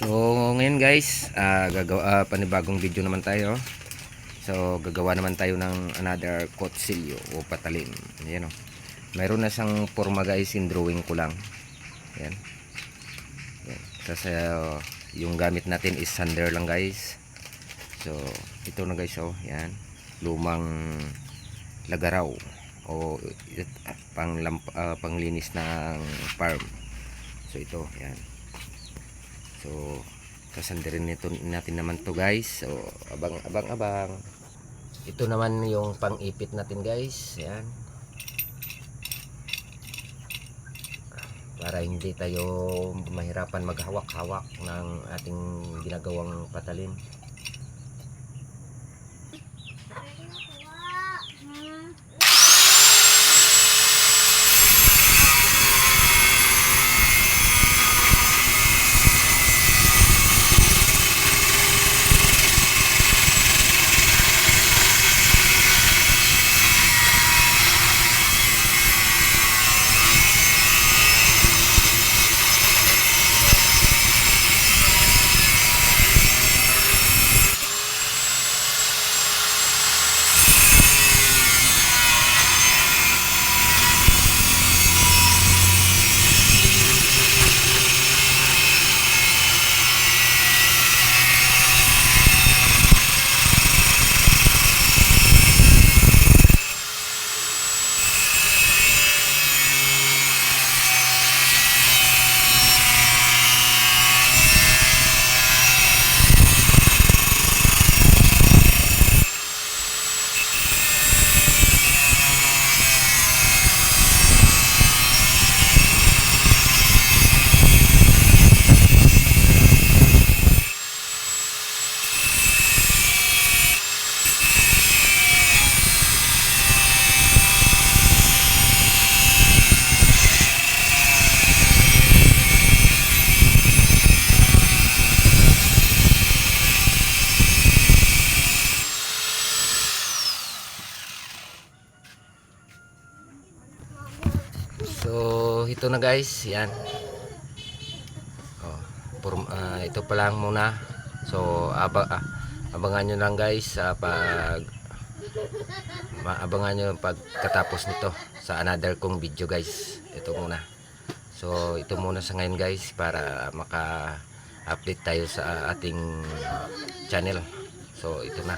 So ngayon guys, ah, gagawa ah, panibagong video naman tayo. So gagawa naman tayo ng another kutsilyo o patalim. Ayan o. Mayroon na siyang forma guys, in drawing ko lang. Ayan. Ayan. Kasi ah, yung gamit natin is sander lang guys. So ito na guys oh, ayan. Lumang lagaraw o it- pang ah, panglinis ng farm. So ito, ayan. So, sasandirin nito natin naman to guys. So, abang abang abang. Ito naman yung pang-ipit natin guys. Yan. Para hindi tayo mahirapan maghawak-hawak ng ating ginagawang patalim. So ito na guys, yan. Oh, for, uh, ah, ito pa lang muna. So aba, ah, abangan niyo lang guys sa uh, pag maabangan nyo pagkatapos nito sa another kong video guys. Ito muna. So ito muna sa ngayon guys para maka update tayo sa ating channel. So ito na.